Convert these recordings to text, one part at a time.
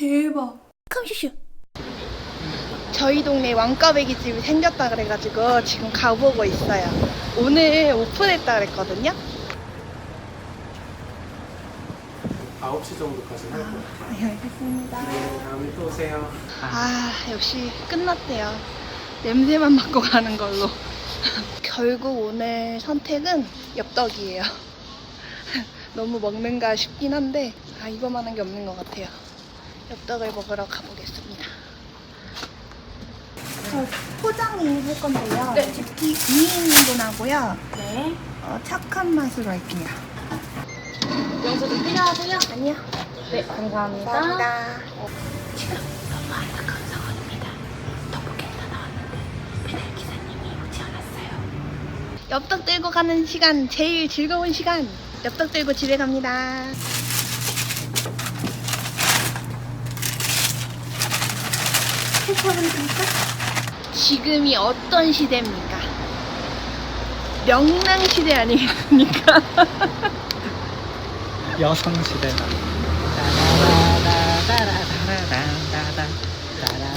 대박. 컴슈슈. 저희 동네 왕꽈배기 집이 생겼다 그래가지고 지금 가보고 있어요. 오늘 오픈했다 그랬거든요. 9시 정도까지 할 거예요. 네, 알겠습니다. 네, 다음에 또 오세요. 아, 역시 끝났대요. 냄새만 맡고 가는 걸로. 결국 오늘 선택은 엽떡이에요. 너무 먹는가 싶긴 한데, 아, 이거만 한 게 없는 것 같아요. 엽떡을 먹으러 가보겠습니다. 저 포장이 할 건데요. 네. 집기 2인분 하고요. 네. 어, 착한 맛으로 할게요. 영수증 필요하세요? 아니요. 네, 감사합니다. 감사합니다. 엽떡 들고 가는 시간 제일 즐거운 시간 엽떡 들고 집에 갑니다 지금이 어떤 시대입니까? 명랑 시대 아니겠습니까? 여성 시대다.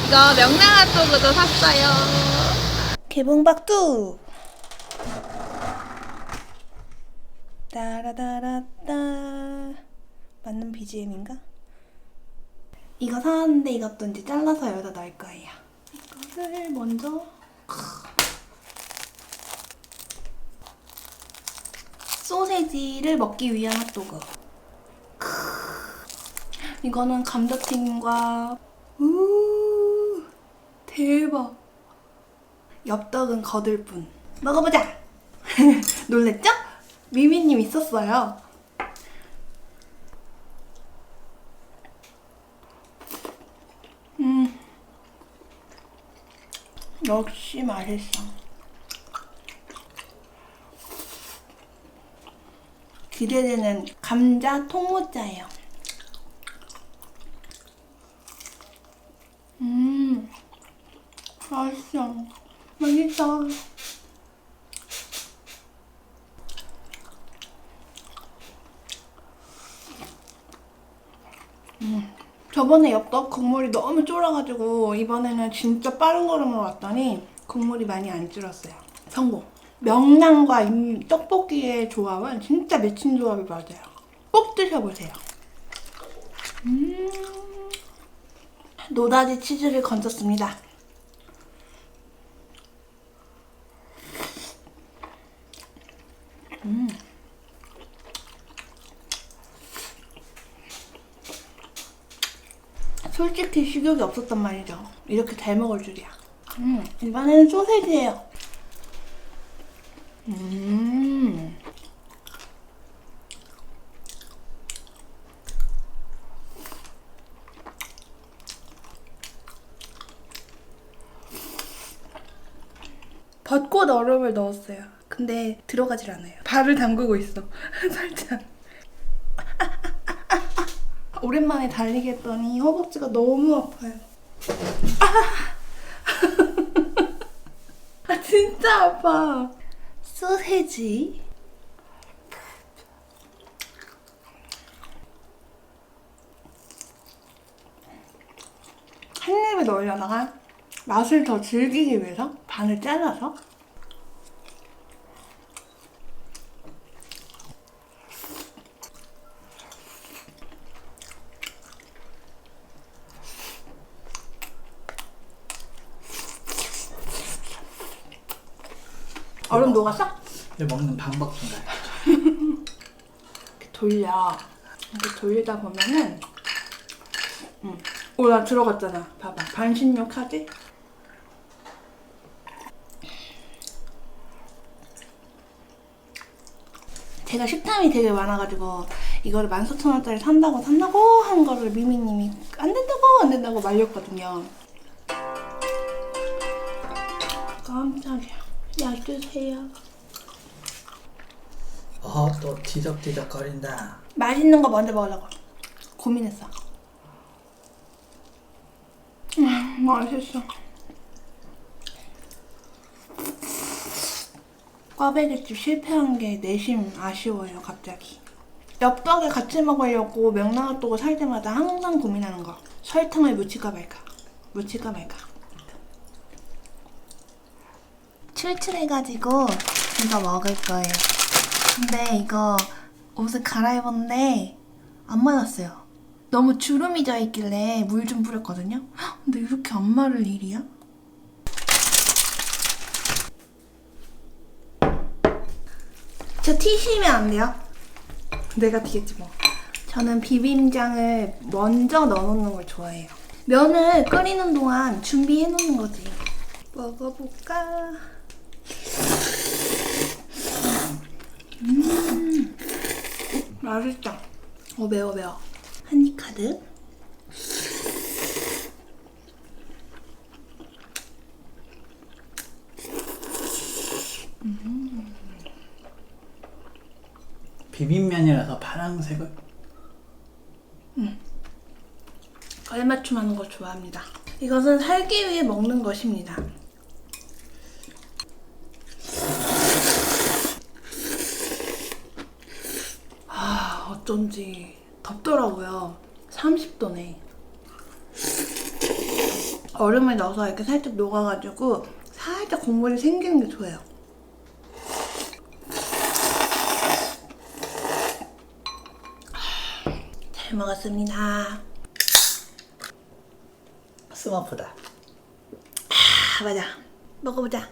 이거 명랑한 쪽으로 샀어요. 개봉박두. 따라다라따. 맞는 BGM인가? 이거 사왔는데 이것도 이제 잘라서 여기다 넣을 거예요. 이거를 먼저. 소세지를 먹기 위한 핫도그. 이거는 감자튀김과 우 대박 엽떡은 거들 뿐 먹어보자 놀랬죠? 미미님 있었어요 음 역시 맛있어 기대되는 감자 통모짜예요 음, 맛있어. 맛있다. 음, 저번에 엽떡 국물이 너무 쫄아가지고 이번에는 진짜 빠른 걸음으로 왔더니 국물이 많이 안 줄었어요. 성공. 명란과 이 떡볶이의 조합은 진짜 맺힌 조합이 맞아요. 꼭 드셔보세요. 음. 노다지 치즈를 건졌습니다. 음. 솔직히 식욕이 없었단 말이죠. 이렇게 잘 먹을 줄이야. 음, 이번에는 소세지예요. 음. 벚꽃 얼음을 넣었어요. 근데 들어가질 않아요. 발을 담그고 있어. 살짝. 오랜만에 달리기 했더니 허벅지가 너무 아파요. 아, 진짜 아파. 소세지. 한 입에 넣으려다가 맛을 더 즐기기 위해서 반을 잘라서 얼음 녹았어? 이제 먹는 방법 좀 알려. 이렇게 돌려. 이렇게 돌리다 보면은, 응. 오, 나 들어갔잖아. 봐봐. 반신욕 하지? 제가 식탐이 되게 많아가지고 이거를 14,000원짜리 산다고 산다고 하는 거를 미미님이 안 된다고 안 된다고 말렸거든요. 깜짝이야. 놔주세요. 어, 또 뒤적뒤적 거린다. 맛있는 거 먼저 먹으려고 고민했어. 음, 맛있어. 꽈배기집 실패한 게 내심 아쉬워요, 갑자기. 엽떡에 같이 먹으려고 명란핫도그 살 때마다 항상 고민하는 거. 설탕을 묻힐까 말까. 묻힐까 말까. 출출해가지고 이거 먹을 거예요. 근데 이거 옷을 갈아입었는데 안 말랐어요. 너무 주름이 져 있길래 물 좀 뿌렸거든요. 헉, 근데 이렇게 안 마를 일이야? 저 튀시면 안 돼요? 내가 튀겠지 뭐. 저는 비빔장을 먼저 넣어놓는 걸 좋아해요. 면을 끓이는 동안 준비해 놓는 거지. 먹어볼까? 음, 맛있다. 어 매워 매워. 한입 가득. 비빔면이라서 파란색을 깔맞춤 하는 거 좋아합니다. 이것은 살기 위해 먹는 것입니다. 아, 어쩐지 덥더라고요. 30도네. 얼음을 넣어서 이렇게 살짝 녹아가지고 살짝 국물이 생기는 게 좋아요. 잘 먹었습니다. 스머프다. 아, 맞아. 먹어보자.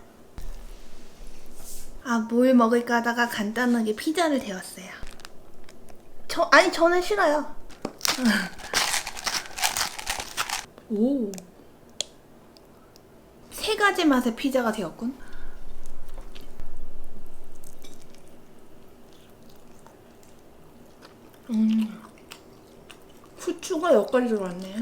아, 뭘 먹을까 하다가 간단하게 피자를 데웠어요. 저, 아니, 저는 싫어요. 오. 세 가지 맛의 피자가 되었군. 음. 후추가 여기까지 들어왔네.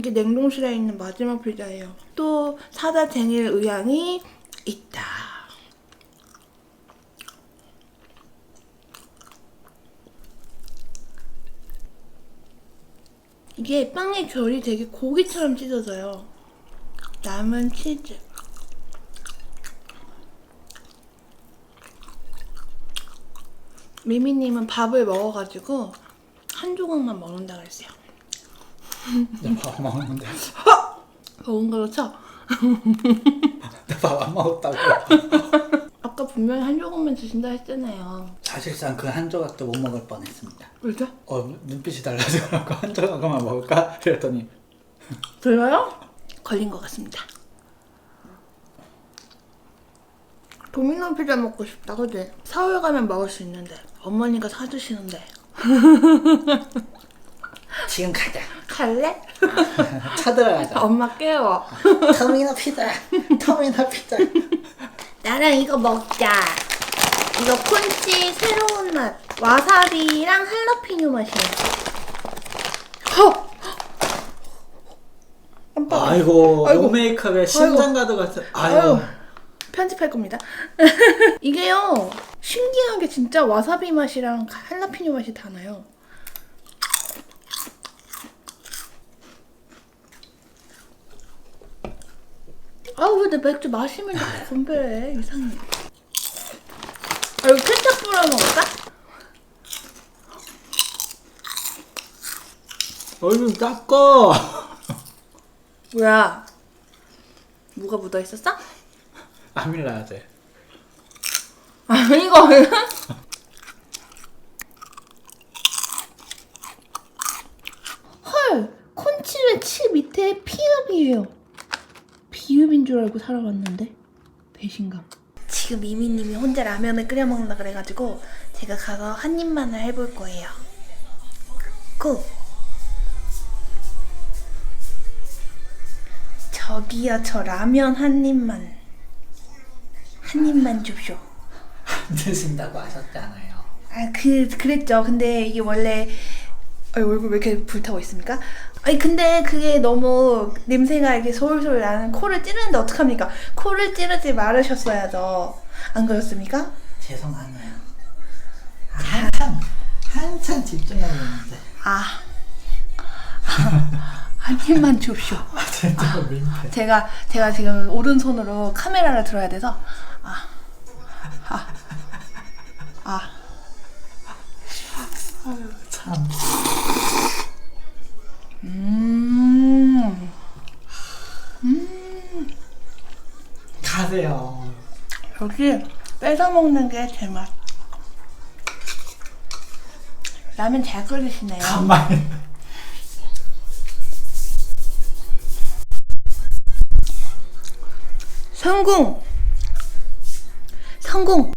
이게 냉동실에 있는 마지막 피자예요. 또 사다 쟁일 의향이 있다. 이게 빵의 결이 되게 고기처럼 찢어져요. 남은 치즈. 미미님은 밥을 먹어가지고 한 조각만 먹는다 그랬어요. 나밥 먹는데. 먹은 거로 쳐. 나밥 안 먹었다고. 아까 분명히 한 조각만 주신다 했잖아요. 사실상 그 한 조각도 못 먹을 뻔했습니다. 왜죠? 어 눈빛이 달라져갖고 한 조각만 먹을까? 그랬더니 들어요? 걸린 것 같습니다. 도미노 피자 먹고 싶다, 그지? 서울 가면 먹을 수 있는데 어머니가 사주시는데 지금 가자. 갈래? 쳐들어가자. 엄마 깨워. 터미너 피자. 터미너 피자. 나랑 이거 먹자. 이거 콘치 새로운 맛. 와사비랑 할라피뇨 맛이에요. 허! 깜빡. 아이고, 아이고. 노메이크업에 가득했어. 아이고. 아유, 편집할 겁니다. 이게요, 신기하게 진짜 와사비 맛이랑 할라피뇨 맛이 다 나요. 아우, 왜내 맥주 마시면 자꾸 건배해. 이상해. 아, 이거 케첩 뿌려 먹을까? 얼굴 닦어. 뭐야? 뭐가 묻어 있었어? 아밀라제. 아, 이거. 헐! 콘치의 치 밑에 피읍이에요. 비읍인 줄 알고 살아왔는데 배신감. 지금 미미님이 혼자 라면을 끓여 먹는다 그래가지고 제가 가서 한 입만을 해볼 거예요. 고! 저기요, 저 라면 한 입만. 한 입만 줍쇼. 드신다고 하셨잖아요. 아, 그, 그랬죠. 근데 이게 원래 아니, 얼굴 왜 이렇게 불타고 있습니까? 아니 근데 그게 너무 냄새가 이렇게 솔솔 나는 코를 찌르는데 어떡합니까? 코를 찌르지 말으셨어야죠. 안 그렇습니까? 죄송하네요. 한참 한참 집중하고 있는데. 아. 한 힘만 줍쇼. 진짜 민폐. 제가 제가 지금 오른손으로 카메라를 들어야 돼서 아. 아. 아. 참. 음. 가세요. 역시 뺏어 먹는 게 제맛. 라면 잘 끓이시네요. 가만히. 성공! 성공!